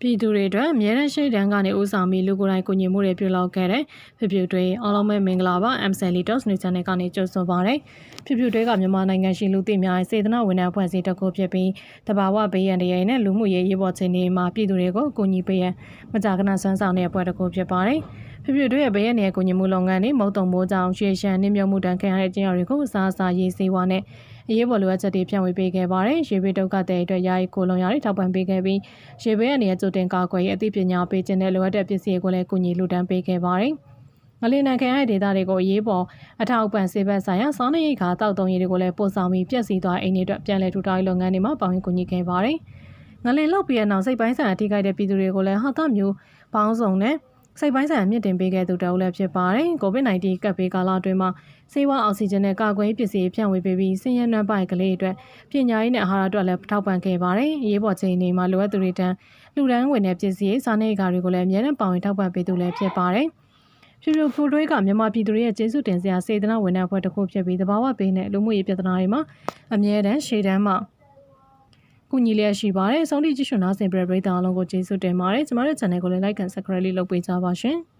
ပြည်သူတွေအတွက်အမြဲတမ်းရှိတန်းကနေဦးဆောင်ပြီးလူကိုယ်တိုင်ကူညီမှုတွေပြုလုပ်ခဲ့တဲ့ဖြစ်ဖြစ်တွေအားလုံးပဲမင်္ဂလာပါ MSN Leaders News Channel ကနေကြိုဆိုပါရစေဖြစ်ဖြစ်တွေကမြန်မာနိုင်ငံရှိလူသိများစေတနာဝန်ထမ်းဖွဲ့စည်းတစ်ခုဖြစ်ပြီးတဘာဝဘေးရန်တရားနဲ့လူမှုရေးရေးပေါ်ခြေနေမှာပြည်သူတွေကိုကူညီပေးရန်မကြာခဏဆွမ်းဆောင်တဲ့အဖွဲ့တစ်ခုဖြစ်ပါတယ်ဖြစ်ဖြစ်တွေရဲ့ဘေးရန်ရဲ့ကူညီမှုလုပ်ငန်းတွေမုတ်တုံမိုးကြောင်ရွှေရှမ်းနှင်းမြုံမှုတန်ခံရတဲ့ကျင်းရတွေကိုအစားအစာရေးစေဝါနဲ့အရေးပေါ်လိုအပ်ချက်တွေဖြန့်ဝေပေးခဲ့ပါတယ်။ရေဘေးဒုက္ခတဲ့အတွက်ယာယီကိုလုံရတွေထောက်ပံ့ပေးခဲ့ပြီးရေဘေးအနေနဲ့ကြိုတင်ကာကွယ်ရေးအသိပညာပေးခြင်းနဲ့လိုအပ်တဲ့ပစ္စည်းတွေကိုလည်းကူညီလူတန်းပေးခဲ့ပါတယ်။ငလင်နံခံရတဲ့ဒေသတွေကိုအရေးပေါ်အထောက်အပံ့ဆေးဘက်ဆိုင်ရာစောင်းနေရိတ်ခါတောက်တုံးရည်တွေကိုလည်းပို့ဆောင်ပြီးပြည့်စည်သွားအိမ်တွေအတွက်ပြန်လည်ထူထောင်ရေးလုပ်ငန်းတွေမှာပါဝင်ကူညီခဲ့ပါတယ်။ငလင်လောက်ပြီးတဲ့နောက်စိတ်ပိုင်းဆိုင်ရာထိခိုက်တဲ့ပြည်သူတွေကိုလည်းဟာတာမျိုးပေါင်းစုံနဲ့ စိတ်ပိုင်းဆိုင်ရာမြင့်တင်ပေးခဲ့သူတအုပ်လည်းဖြစ်ပါတယ်။ COVID-19 ကပ်ဘေးကာလအတွင်းမှာဆေးဝါးအောက်ဆီဂျင်နဲ့ကာကွယ်ရေးပစ္စည်းဖြန့်ဝေပေးပြီးဆင်းရဲနွမ်းပါးကလေးအတွက်ပညာရေးနဲ့အာဟာရအတွက်လည်းထောက်ပံ့ခဲ့ပါတယ်။အရေးပေါ်ချိန်တွေမှာလိုအပ်သူတွေတန်းလူတန်းဝင်တဲ့ပစ္စည်းစားနေကာတွေကိုလည်းအများနဲ့ပါဝင်ထောက်ပံ့ပေးသူလည်းဖြစ်ပါတယ်။ဖြူဖြူဖူတွေးကမြန်မာပြည်သူတွေရဲ့ကျေးဇူးတင်စရာစေတနာဝန်ထမ်းအဖွဲ့တစ်ခုဖြစ်ပြီးတဘာဝပေးနဲ့လူမှုရေးပြဿနာတွေမှာအမြဲတမ်းရှေ့တန်းမှာ ကူညီလျက်ရှိပါတယ်။ဆုံးထိကြည့်ရှုနားဆင်ပြပရိသတ်အားလုံးကိုကျေးဇူးတင်ပါတယ်။ကျမတို့ channel ကိုလည်း like and subscribe လေးလုပ်ပေးကြပါရှင်။